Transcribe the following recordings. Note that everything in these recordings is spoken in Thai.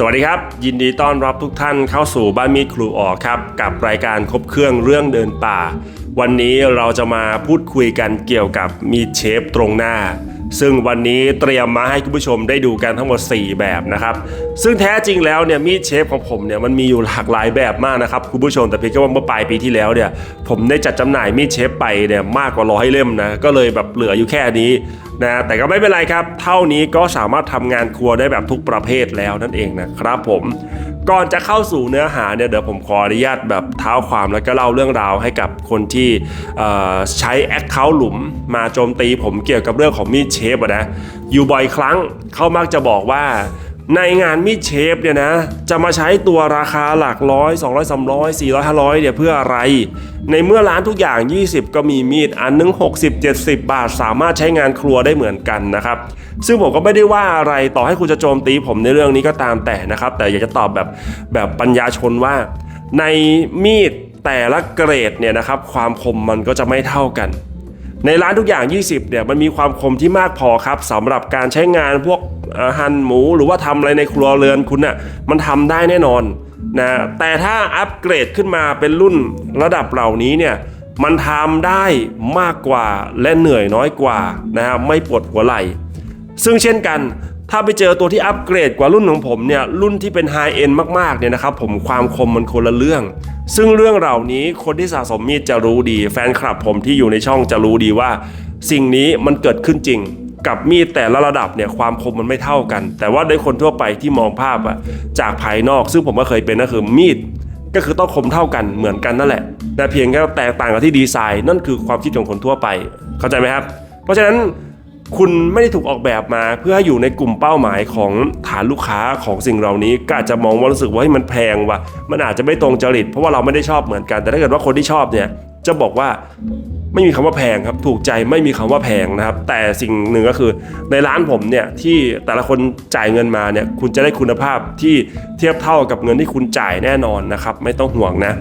สวัสดีครับ ยินดีต้อนรับทุกท่านเข้าสู่บ้านมีดครูออกครับ กับรายการครบเครื่องเรื่องเดินป่า วันนี้เราจะมาพูดคุยกันเกี่ยวกับมีดเชฟตรงหน้า ซึ่งวันนี้เตรียมมาให้คุณผู้ชมได้ดูกันทั้งหมด 4 แบบนะครับ ซึ่งแท้จริงแล้วเนี่ยมีดเชฟของผมเนี่ยมันมีอยู่หลากหลายแบบมากนะครับคุณผู้ชมแต่เพียงแค่ว่าเมื่อปลายปีที่แล้วเนี่ยผมได้จัดจำหน่ายมีดเชฟไปเนี่ยมากกว่าร้อยเล่มนะก็เลยแบบเหลืออยู่แค่นี้ นะแต่ก็ไม่เป็นไรครับ เท่านี้ก็สามารถทำงานครัวได้แบบทุกประเภทแล้วนั่นเองนะครับผมก่อนจะเข้าสู่เนื้อหาเนี่ยเดี๋ยวผมขออนุญาตแบบเท้าความแล้วก็เล่าเรื่องราวให้กับคนที่ใช้แอคเคาท์หลุมมาโจมตีผมเกี่ยวกับเรื่องของมีดเชฟนะอยู่บ่อยครั้งเขามักจะบอกว่า ในงานมีดเชฟเนี่ยนะ จะมาใช้ตัวราคาหลักร้อย 200 300 400 500เนี่ยเพื่ออะไร ในเมื่อร้านทุกอย่าง 20 ก็มีมีดอันนึง 60 70 บาท สามารถใช้งานครัวได้เหมือนกันนะครับ ซึ่งผมก็ไม่ได้ว่าอะไรต่อให้คุณจะโจมตีผมในเรื่องนี้ก็ตามแต่นะครับ แต่อยากจะตอบแบบแบบปัญญาชนว่า ในมีดแต่ละเกรดเนี่ยนะครับความคมมันก็จะไม่เท่ากันในร้านทุกอย่าง 20 เนี่ย มันมีความคมที่มากพอครับสำหรับการใช้งานพวก หั่นหมูหรือว่าทำอะไรในครัวเรือนคุณน่ะมันทำได้แน่นอนนะแต่ถ้าอัปเกรดขึ้นมาเป็นรุ่นระดับเหล่านี้เนี่ยมันทำได้มากกว่าและเหนื่อยน้อยกว่านะฮะไม่ปวดหัวไหล่ซึ่งเช่นกันถ้าไปเจอตัวที่อัปเกรดกว่ารุ่นของผมเนี่ยรุ่นที่เป็นไฮเอ็นมากๆเนี่ยนะครับผมความคมมันคนละเรื่อง ซึ่งเรื่องเหล่านี้คนที่สะสมมีดจะรู้ดี แฟนคลับผมที่อยู่ในช่องจะรู้ดีว่า สิ่งนี้มันเกิดขึ้นจริง กับมีดแต่ละระดับเนี่ยความคมมันไม่เท่ากัน แต่ว่าโดยคนทั่วไปที่มองภาพอะจากภายนอก ซึ่งผมก็เคยเป็นก็คือมีดก็คือต้องคมเท่ากันเหมือนกันนั่นแหละ แต่เพียงแค่แตกต่างกันที่ดีไซน์นั่นคือความคิดของคนทั่วไป เข้าใจไหมครับ เพราะฉะนั้นคุณไม่ได้ถูกออกแบบมาเพื่อให้อยู่ในกลุ่มเป้าหมายของฐานลูกค้าของสิ่งเหล่านี้ก็อาจจะมองว่ารู้สึกว่าเฮ้มันแพงว่ะมันอาจจะไม่ตรงจริต เพราะว่าเราไม่ได้ชอบเหมือนกันแต่ถ้าเกิดว่าคนที่ชอบเนี่ยจะบอกว่า ไม่มีคำว่าแพงครับถูกใจไม่มีคำว่าแพงนะครับ แต่สิ่งหนึ่งก็คือในร้านผมเนี่ยที่แต่ละคนจ่ายเงินมาเนี่ยคุณจะได้คุณภาพที่เทียบเท่ากับเงินที่คุณจ่ายแน่นอนนะครับ ไม่ต้องห่วงนะ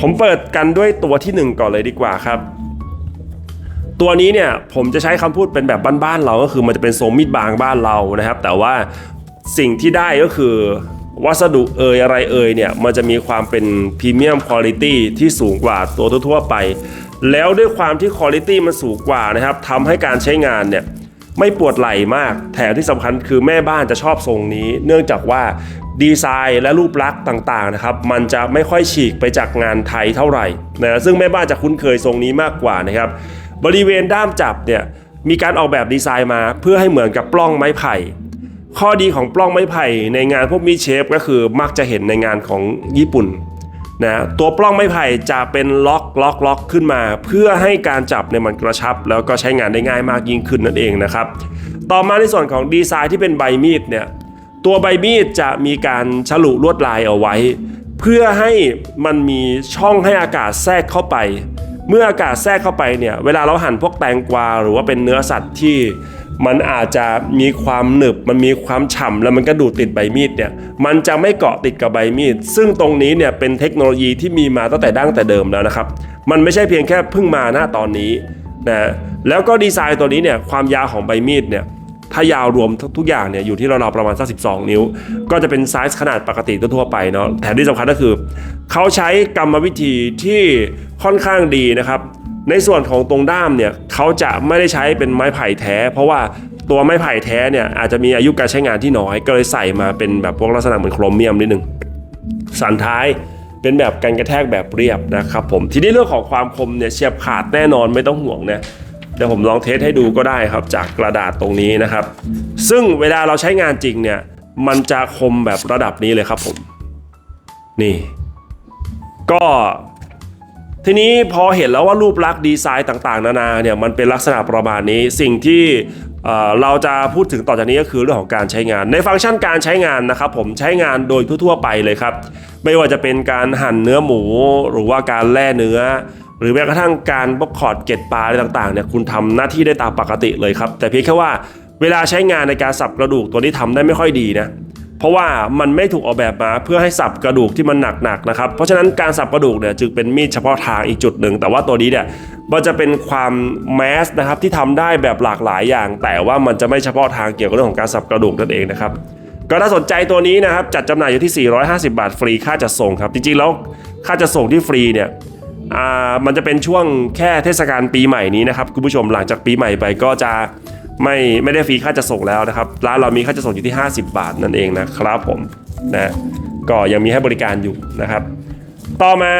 ผมเปิดกันด้วยตัวที่หนึ่งก่อนเลยดีกว่าครับ ตัวนี้เนี่ยผมจะใช้คำพูดเป็นแบบบ้านๆเราก็คือมันจะเป็นทรงมีดบางบ้านเรานะครับ แต่ว่าสิ่งที่ได้ก็คือวัสดุเอยอะไรเอยเนี่ยมันจะมีความเป็นพรีเมียมคุณภาพที่สูงกว่าตัวทั่วๆไปแล้วด้วยความที่คุณภาพมันสูงกว่านะครับทำให้การใช้งานเนี่ยไม่ปวดไหล่มาก แถมที่สำคัญคือแม่บ้านจะชอบทรงนี้ เนื่องจากว่าดีไซน์และรูปลักษณ์ต่างๆนะครับ มันจะไม่ค่อยฉีกไปจากงานไทยเท่าไหร่นะซึ่งแม่บ้านจะคุ้นเคยทรงนี้มากกว่านะครับ บริเวณด้ามจับเนี่ยมีการออกแบบดีไซน์มา เพื่อให้เหมือนกับปล้องไม้ไผ่ ข้อดีของปล้องไม้ไผ่ในงานพวกมีเชฟก็คือมักจะเห็นในงานของญี่ปุ่น นะตัวปล้องไม้ไผ่จะเป็นล็อกล็อกล็อกขึ้นมา เพื่อให้การจับเนี่ยมันกระชับ แล้วก็ใช้งานได้ง่ายมากยิ่งขึ้นนั่นเองนะครับต่อมาในส่วนของดีไซน์ที่เป็นใบมีดเนี่ยตัวใบมีดจะมีการฉลุลวดลายเอาไว้ เพื่อให้มันมีช่องให้อากาศแทรกเข้าไป เมื่ออากาศแทรกเข้าไปเนี่ยเวลาเราหั่นพวกแตงกวาหรือว่าเป็นเนื้อสัตว์ที่ มันอาจจะมีความหนึบ มันมีความฉ่ำแล้วมันก็ดูดติดใบมีดเนี่ย มันจะไม่เกาะติดกับใบมีด ซึ่งตรงนี้เนี่ยเป็นเทคโนโลยีที่มีมาตั้งแต่ดั้งแต่เดิมแล้วนะครับ มันไม่ใช่เพียงแค่เพิ่งมาหน้าตอนนี้นะ แล้วก็ดีไซน์ตัวนี้เนี่ยความยาวของใบมีดเนี่ยถ้ายาวรวมทุกอย่างเนี่ยอยู่ที่เราวๆประมาณสัก12 นิ้ว ก็จะเป็นไซส์ขนาดปกติทั่วไปเนาะแถมที่สำคัญก็คือ เขาใช้กรรมวิธีที่ค่อนข้างดีนะครับ ในส่วนของตรงด้ามเนี่ยเขาจะไม่ได้ใช้เป็นไม้ไผ่แท้ เพราะว่าตัวไม้ไผ่แท้เนี่ยอาจจะมีอายุการใช้งานที่น้อย ก็เลยใส่มาเป็นแบบพวกลักษณะเหมือนโครเมียมนิดนึงสันท้ายเป็นแบบกันกระแทกแบบเรียบนะครับผมทีนี้เรื่องของความคมเนี่ยเฉียบขาดแน่นอนไม่ต้องห่วงนะเดี๋ยวผมลองเทสให้ดูก็ได้ครับ จากกระดาษตรงนี้นะครับ ซึ่งเวลาเราใช้งานจริงเนี่ยมันจะคมแบบระดับนี้เลยครับผม นี่ ก็ ทีนี้พอเห็นแล้วว่ารูปลักษณ์ดีไซน์ต่างๆ นานาเนี่ยมันเป็นลักษณะประมาณนี้สิ่งที่เเราจะพูดถึงต่อจากนี้ก็คือเรื่องของการใช้งาน ในฟังก์ชันการใช้งานนะครับผมใช้งานโดยทั่วๆไปเลยครับ ไม่ว่าจะเป็นการหั่นเนื้อหมู หรือว่าการแล่เนื้อ หรือแม้กระทั่งการบล็อกคอร์ดเก็ดปลาอะไรต่างๆเนี่ยคุณทำหน้าที่ได้ตามปกติเลยครับ แต่เพียงแค่ว่าเวลาใช้งานในการสับกระดูกตัวนี้ทำได้ไม่ค่อยดีนะ ราะว่ามันไม่ถูกออกแบบมาเพื่อให้สับกระดูกที่มันหนักๆนะครับเพราะฉะนั้นการสับกระดูกเนี่ยจึงเป็นมีดเฉพาะทางอีกจุดหนึ่งแต่ว่าตัวนี้เนี่ยมันจะเป็นความแมสนะครับที่ทำได้แบบหลากหลายอย่าง แต่ว่ามันจะไม่เฉพาะทางเกี่ยวกับเรื่องของการสับกระดูกนั่นเองนะครับก็ถ้าสนใจตัวนี้นะครับจัดจำหน่ายอยู่ที่ 450 บาทฟรีค่าจัดส่งครับ จริงๆแล้วค่าจัดส่งที่ฟรีเนี่ยมันจะเป็นช่วงแค่เทศกาลปีใหม่นี้นะครับคุณผู้ชมหลังจากปีใหม่ไปก็จะ ไม่ไม่ได้ฟรีค่าจัดส่งแล้วนะครับ ร้านเรามีค่าจัดส่งอยู่ที่ 50 บาทนั่นเองนะครับผมนะก็ยังมีให้บริการอยู่นะครับ ต่อมา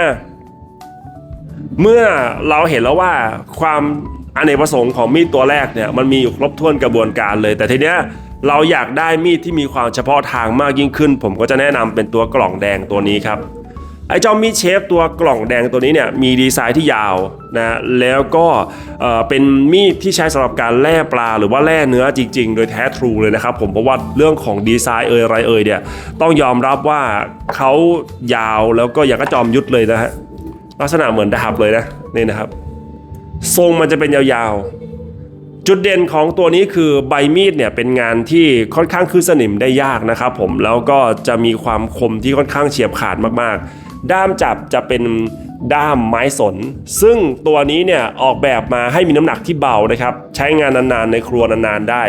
เมื่อเราเห็นแล้วว่าความอเนกประสงค์ของมีดตัวแรกเนี่ยมันมีอยู่ครบถ้วนกระบวนการเลย แต่ทีเนี้ยเราอยากได้มีดที่มีความเฉพาะทางมากยิ่งขึ้น ผมก็จะแนะนำเป็นตัวกล่องแดงตัวนี้ครับ ไอ้เจ้ามีดเชฟตัวกล่องแดงตัวนี้เนี่ยมีดีไซน์ที่ยาวนะแล้วก็เเป็นมีดที่ใช้สำหรับการแล่ปลาหรือว่าแล่เนื้อจริง ๆ โดยแท้ทรูเลยนะครับผมเพราะว่าเรื่องของดีไซน์เอ่ยอะไรเอ่ยเนี่ยต้องยอมรับว่าเขายาวแล้วก็อย่างกระจอมยุทธเลยนะฮะลักษณะเหมือนดาบเลยนะนี่นะครับ ทรงมันจะเป็นยาวๆจุดเด่นของตัวนี้คือใบมีดเนี่ยเป็นงานที่ค่อนข้างคือสนิมได้ยากนะครับผมแล้วก็จะมีความคมที่ค่อนข้างเฉียบขาดมากๆ ด้ามจับจะเป็นด้ามไม้สน ซึ่งตัวนี้เนี่ยออกแบบมาให้มีน้ำหนักที่เบานะครับ ใช้งานนานๆในครัวนานๆได้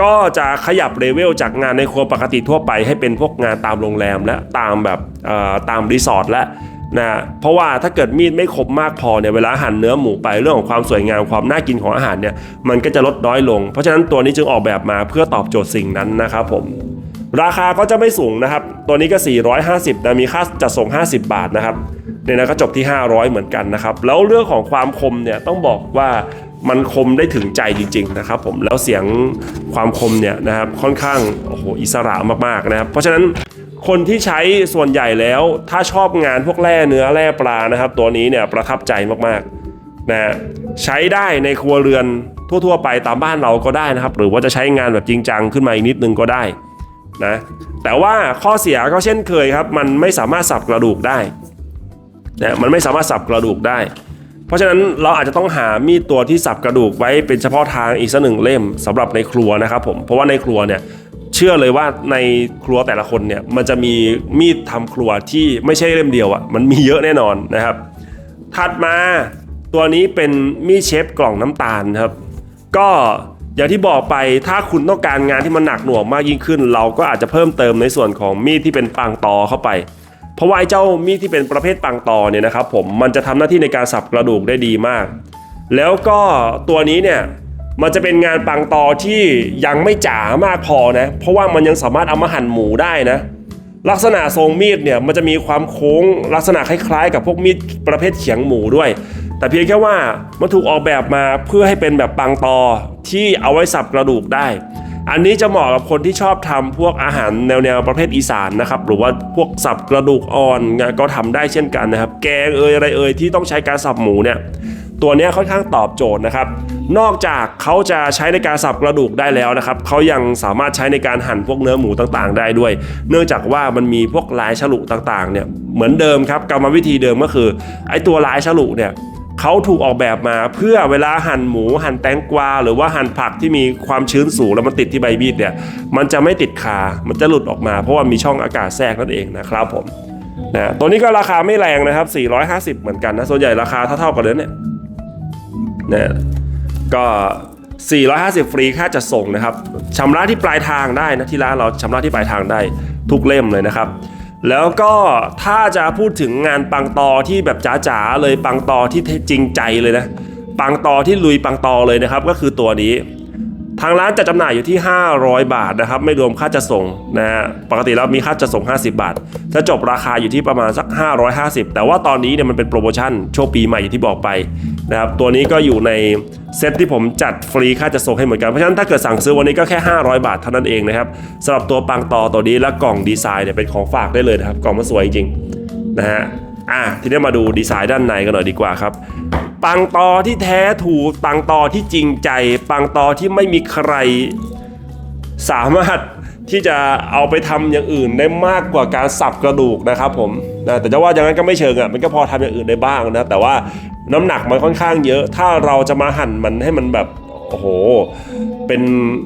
ก็จะขยับเลเวลจากงานในครัวปกติทั่วไป ให้เป็นพวกงานตามโรงแรมและตามแบบตามรีสอร์ทและนะเพราะว่าถ้าเกิดมีดไม่คมมากพอเนี่ยเวลาหั่นเนื้อหมูไปเรื่องของความสวยงามความน่ากินของอาหารเนี่ยมันก็จะลดน้อยลง เพราะฉะนั้นตัวนี้จึงออกแบบมาเพื่อตอบโจทย์สิ่งนั้นนะครับผม ราคาก็จะไม่สูงนะครับ ตัวนี้ก็ 450นะมีค่าจัดส่ง 50 บาทนะครับเนี่ยนก็จบที่ 500 เหมือนกันนะครับ แล้วเรื่องของความคมเนี่ยต้องบอกว่ามันคมได้ถึงใจจริง ๆ นะครับ ผมแล้วเสียงความคมเนี่ยนะครับค่อนข้างโอ้โหอิสระมากๆนะครับ เพราะฉะนั้นคนที่ใช้ส่วนใหญ่แล้วถ้าชอบงานพวกแร่เนื้อแร่ปลานะครับ ตัวนี้เนี่ยประทับใจมากๆนะใช้ได้ในครัวเรือนทั่ว ๆ ไปตามบ้านเราก็ได้นะครับ หรือว่าจะใช้งานแบบจริงจังขึ้นมาอีกนิดนึงก็ได้ นะแต่ว่าข้อเสียก็เช่นเคยครับ มันไม่สามารถสับกระดูกได้นะมันไม่สามารถสับกระดูกได้ เพราะฉะนั้นเราอาจจะต้องหามีดตัวที่สับกระดูกไว้เป็นเฉพาะทางอีกสักหนึ่งเล่มสำหรับในครัวนะครับผมเพราะว่าในครัวเนี่ยเชื่อเลยว่าในครัวแต่ละคนเนี่ยมันจะมีมีดทำครัวที่ไม่ใช่เล่มเดียวอะ่ะมันมีเยอะแน่นอนนะครับ ถัดมาตัวนี้เป็นมีดเชฟกล่องน้ำตาลครับ ก็ อย่างที่บอกไปถ้าคุณต้องการงานที่มันหนักหน่วงมากยิ่งขึ้น เราก็อาจจะเพิ่มเติมในส่วนของมีดที่เป็นปังตอเข้าไป เพราะว่าเจ้ามีดที่เป็นประเภทปังตอเนี่ยนะครับผมมันจะทำหน้าที่ในการสับกระดูกได้ดีมาก แล้วก็ตัวนี้เนี่ยมันจะเป็นงานปังตอที่ยังไม่จ๋ามากพอนะ เพราะว่ามันยังสามารถเอามาหั่นหมูได้นะ ลักษณะทรงมีดเนี่ยมันจะมีความโค้งลักษณะคล้ายๆ กับพวกมีดประเภทเขียงหมูด้วย แต่เพียงแค่ว่ามันถูกออกแบบมาเพื่อให้เป็นแบบปังตอที่เอาไว้สับกระดูกได้ อันนี้จะเหมาะกับคนที่ชอบทำพวกอาหารแนวๆประเภทอีสานนะครับหรือว่าพวกสับกระดูกอ่อนก็ทำได้เช่นกันนะครับ แกงเอยอะไรเอยที่ต้องใช้การสับหมูเนี่ยตัวนี้ค่อนข้างตอบโจทย์นะครับ นอกจากเขาจะใช้ในการสับกระดูกได้แล้วนะครับ เขายังสามารถใช้ในการหั่นพวกเนื้อหมูต่างๆ ได้ด้วย เนื่องจากว่ามันมีพวกลายฉลุต่างๆ เนี่ย เหมือนเดิมครับกรรมวิธีเดิมก็คือ ไอ้ตัวลายฉลุเนี่ย เขาถูกออกแบบมาเพื่อเวลาหั่นหมูหั่นแตงกวา หรือว่าหั่นผักที่มีความชื้นสูงแล้วมันติดที่ใบมีดเนี่ยมันจะไม่ติดคา มันจะหลุดออกมา เพราะว่ามีช่องอากาศแทรกนั่นเองนะครับผมนะตัวนี้ก็ราคาไม่แรงนะครับ 450 เหมือนกันนะส่วนใหญ่ราคาเท่าๆกันเลยเนี่ยนะก็ 450 ฟรีค่าจัดส่งนะครับชำระที่ปลายทางได้นะที่ร้านเราชำระที่ปลายทางได้ทุกเล่มเลยนะครับ แล้วก็ถ้าจะพูดถึงงานปังตอที่แบบจ๋าๆเลยปังตอที่จริงใจเลยนะ ปังตอที่ลุยปังตอเลยนะครับ ก็คือตัวนี้ ทางร้านจะจำหน่ายอยู่ที่ 500 บาทนะครับ ไม่รวมค่าจัดส่งนะฮะปกติแล้วมีค่าจัดส่ง 50 บาท จะจบราคาอยู่ที่ประมาณสัก 550 แต่ว่าตอนนี้เนี่ยมันเป็นโปรโมชั่นช่วงปีใหม่อย่างที่บอกไป นะครับตัวนี้ก็อยู่ในเซตที่ผมจัดฟรีค่าจะส่งให้เหมือนกัน เพราะฉะนั้นถ้าเกิดสั่งซื้อวันนี้ก็แค่ 500 บาทเท่านั้นเองนะครับสำหรับตัวปังตอตัวนี้และกล่องดีไซน์เนี่ยเป็นของฝากได้เลยนะครับกล่องมันสวยจริงนะฮะอะทีนี้มาดูดีไซน์ด้านในกันหน่อยดีกว่าครับปังตอที่แท้ถูกปังตอที่จริงใจ ปังตอที่ไม่มีใคร สามารถที่จะเอาไปทำอย่างอื่นได้มากกว่าการสับกระดูกนะครับผมนะแต่จะว่าอย่างนั้นก็ไม่เชิงอะมันก็พอทำอย่างอื่นได้บ้างนะแต่ว่าน้ำหนักมันค่อนข้างเยอะ ถ้าเราจะมาหั่นมันให้มันแบบโอ้โห เป็น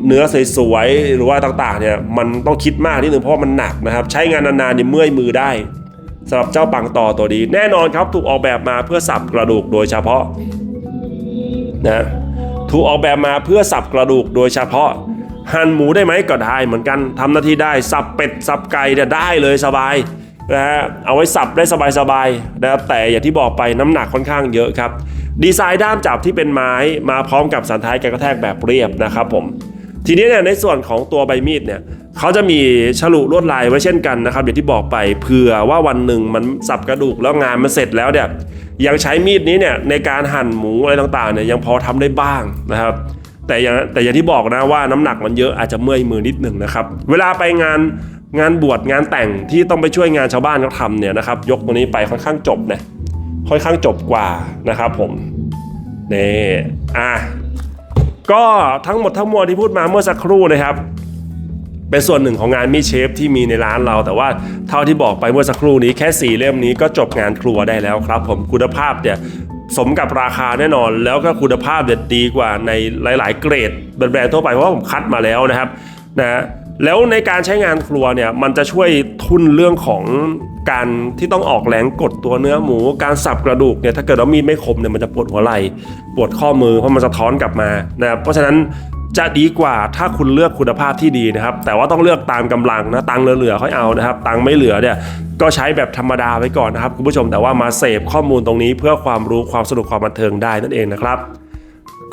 เนื้อสวยๆหรือว่าต่างๆเนี่ยมันต้องคิดมากนิดนึงเพราะมันหนักนะครับ ใช้งานนานๆเนี่ยเมื่อยมือได้สำหรับเจ้าปังต่อตัวนี้แน่นอนครับถูกออกแบบมาเพื่อสับกระดูกโดยเฉพาะนะถูกออกแบบมาเพื่อสับกระดูกโดยเฉพาะ หั่นหมูได้ไหมก็ได้เหมือนกันทำหน้าที่ได้สับเป็ดสับไก่เนี่ยได้เลยสบายนะฮะเอาไว้สับได้สบายๆนะครับแต่อย่างที่บอกไปน้ำหนักค่อนข้างเยอะครับ ดีไซน์ด้ามจับที่เป็นไม้มาพร้อมกับสันท้ายการกระแทกแบบเรียบนะครับผมทีนี้เนี่ยในส่วนของตัวใบมีดเนี่ยเขาจะมีฉลุลวดลายไว้เช่นกันนะครับอย่างที่บอกไปเผื่อว่าวันหนึ่งมันสับกระดูกแล้วงานมันเสร็จแล้วเนี่ยยังใช้มีดนี้เนี่ยในการหั่นหมูอะไรต่างๆเนี่ยยังพอทำได้บ้างนะครับ แต่อย่างแต่อย่างที่บอกนะว่าน้ำหนักมันเยอะอาจจะเมื่อยมือนิดหนึ่งนะครับ เวลาไปงานงานบวชงานแต่งที่ต้องไปช่วยงานชาวบ้านเขาทำเนี่ยนะครับ ยกตัวนี้ไปค่อนข้างจบนะค่อนข้างจบกว่านะครับผมนี่อะก็ทั้งหมดทั้งมวลที่พูดมาเมื่อสักครู่นะครับ เป็นส่วนหนึ่งของงานมีเชฟที่มีในร้านเรา แต่ว่าเท่าที่บอกไปเมื่อสักครู่นี้แค่สี่เล่มนี้ก็จบงานครัวได้แล้วครับ ผมคุณภาพเนี่ย สมกับราคาแน่นอน แล้วก็คุณภาพเด็ดดีกว่าในหลาย ๆ เกรดแบรนด์ทั่วไปเพราะผมคัดมาแล้วนะครับนะแล้วในการใช้งานครัวเนี่ยมันจะช่วยทุนเรื่องของการที่ต้องออกแรงกดตัวเนื้อหมู การสับกระดูกเนี่ยถ้าเกิดเรามีดไม่คมเนี่ยมันจะปวดหัวไหล่ปวดข้อมือเพราะมันสะท้อนกลับมานะครับเพราะฉะนั้น จะดีกว่าถ้าคุณเลือกคุณภาพที่ดีนะครับ แต่ว่าต้องเลือกตามกำลังนะตังเหลือๆค่อยเอานะครับ ตังไม่เหลือเนี่ยก็ใช้แบบธรรมดาไว้ก่อนนะครับคุณผู้ชมแต่ว่ามาเสพข้อมูลตรงนี้เพื่อความรู้ความสนุกความบันเทิงได้นั่นเองนะครับ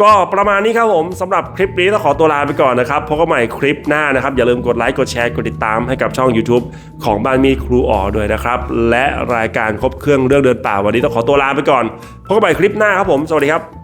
ก็ประมาณนี้ครับผมสำหรับคลิปนี้ต้องขอตัวลาไปก่อนนะครับพบกันใหม่คลิปหน้านะครับ อย่าลืมกดไลค์กดแชร์กดติดตามให้กับช่อง YouTube ของบ้านมีครูอ๋อด้วยนะครับ และรายการครบเครื่องเรื่องเดินป่าวันนี้ต้องขอตัวลาไปก่อนพบกันใหม่คลิปหน้าครับผม สวัสดีครับ